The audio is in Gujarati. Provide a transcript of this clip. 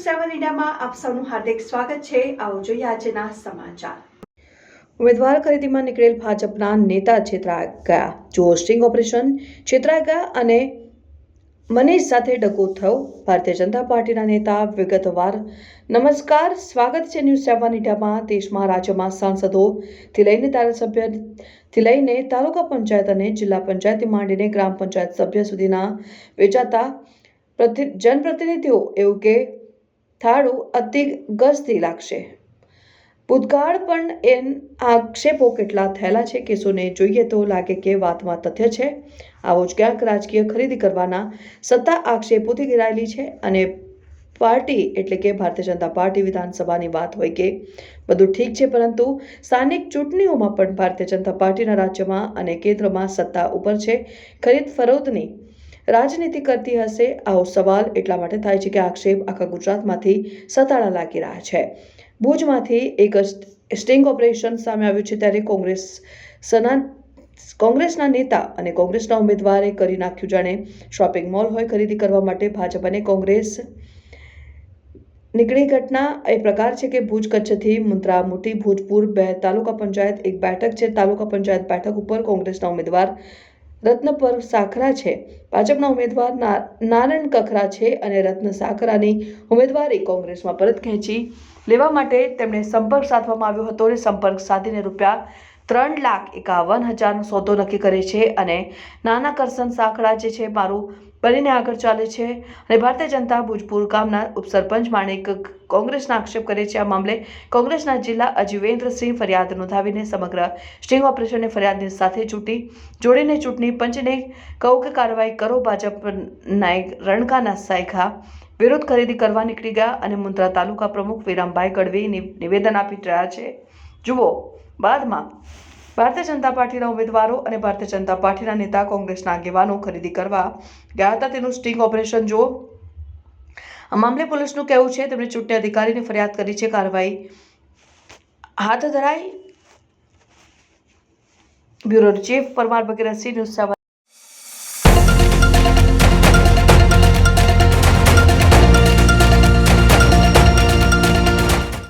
ન્યૂઝમાં આપ સૌનું હાર્દિક સ્વાગત છે. આવો જોઈએ આજના સમાચાર. ઉમેદવાર ખરીદીમાં નીકળેલ ભાજપના નેતા છેતરા ગયા જોસ્ટિંગ સ્ટિંગ ઓપરેશન, છેતરા ગયા અને મનીષ સાથે ડકો થયો. ભારતીય જનતા પાર્ટીના નેતા વિગતવાર, નમસ્કાર, સ્વાગત છે ન્યૂઝ સેવન ઇન્ડિયામાં. દેશમાં, રાજ્યમાં સાંસદોથી લઈને ધારાસભ્યથી લઈને તાલુકા પંચાયત અને જિલ્લા પંચાયતથી માંડીને ગ્રામ પંચાયત સભ્ય સુધીના વેચાતા પ્રતિ, જનપ્રતિનિધિઓ એવું કે થાળું અતિ ગસ્તી લાગશે. ભૂતકાળ પણ એન આક્ષેપો કેટલા થયેલા છે કેસોને જોઈએ તો લાગે કે વાતમાં તથ્ય છે. આવો જ ક્યાંક રાજકીય ખરીદી કરવાના સત્તા આક્ષેપોથી ઘેરાયેલી છે અને પાર્ટી એટલે કે ભારતીય જનતા પાર્ટી વિધાનસભાની વાત હોય કે બધું ઠીક છે પરંતુ સ્થાનિક ચૂંટણીઓમાં પણ ભારતીય જનતા પાર્ટીના રાજ્યમાં અને કેન્દ્રમાં સત્તા ઉપર છે. ખરીદ ફરોદની રાજનીતિ કરતી હશે આવો સવાલ એટલા માટે થાય છે કે આક્ષેપ આખા ગુજરાતમાંથી સતાડા લાગી રહ્યા છે. ભુજમાંથી એક સ્ટિંગ ઓપરેશન સામે આવ્યું છે ત્યારે કોંગ્રેસ સના કોંગ્રેસના નેતા અને કોંગ્રેસના ઉમેદવારે કરી નાખ્યું જાણે શોપિંગ મોલ હોય ખરીદી કરવા માટે ભાજપ અને કોંગ્રેસ નીકળી ઘટના એ પ્રકાર છે કે ભુજ કચ્છથી મુંદ્રા મોટી ભૂજપુર બે તાલુકા પંચાયત, એક બેઠક છે. તાલુકા પંચાયત બેઠક ઉપર કોંગ્રેસના ઉમેદવાર રત્નપર સાખરા છે. ભાજપના ઉમેદવાર નારાયણ કખરા છે અને રત્ન સાખરાની ઉમેદવારી કોંગ્રેસમાં પરત ખેંચી. લેવા માટે તેમણે સંપર્ક સાધવામાં આવ્યો હતો અને સંપર્ક સાધીને રૂપિયા ત્રણ લાખ એકાવન હજારનો સોદો નક્કી કરે છે અને નાના કરસન સાંકળા જે છે, મારું બનીને આગળ ચાલે છે. અને ભારતીય જનતા ભુજપુર ગામના ઉપસરપંચ માણેક કોંગ્રેસના આક્ષેપ કરે છે. આ મામલે કોંગ્રેસના જિલ્લા અજીવેન્દ્રસિંહ ફરિયાદ નોંધાવીને સમગ્ર સ્ટિંગ ઓપરેશનને ફરિયાદની સાથે ચૂંટી જોડીને ચૂંટણી પંચને કહું કે કાર્યવાહી કરો. ભાજપ નાયક રણકાના સાયખા વિરોધ ખરીદી કરવા નીકળી ગયા અને મુન્દ્રા તાલુકા પ્રમુખ વિરામભાઈ ગઢવી નિવેદન આપી રહ્યા છે. જુઓ બાદમાં ભારતીય જનતા પાર્ટીના ઉમેદવારો અને ભારતીય જનતા પાર્ટીના નેતા કોંગ્રેસના આગેવાનો ખરીદી કરવા ગયા હતા. તેનું સ્ટિંગ ઓપરેશન જો આ મામલે પોલીસનું કહેવું છે, તેમણે ચૂંટણી અધિકારીને ફરિયાદ કરી છે. કાર્યવાહી હાથ ધરાઈ bureau chief Parmar Bagera C news seven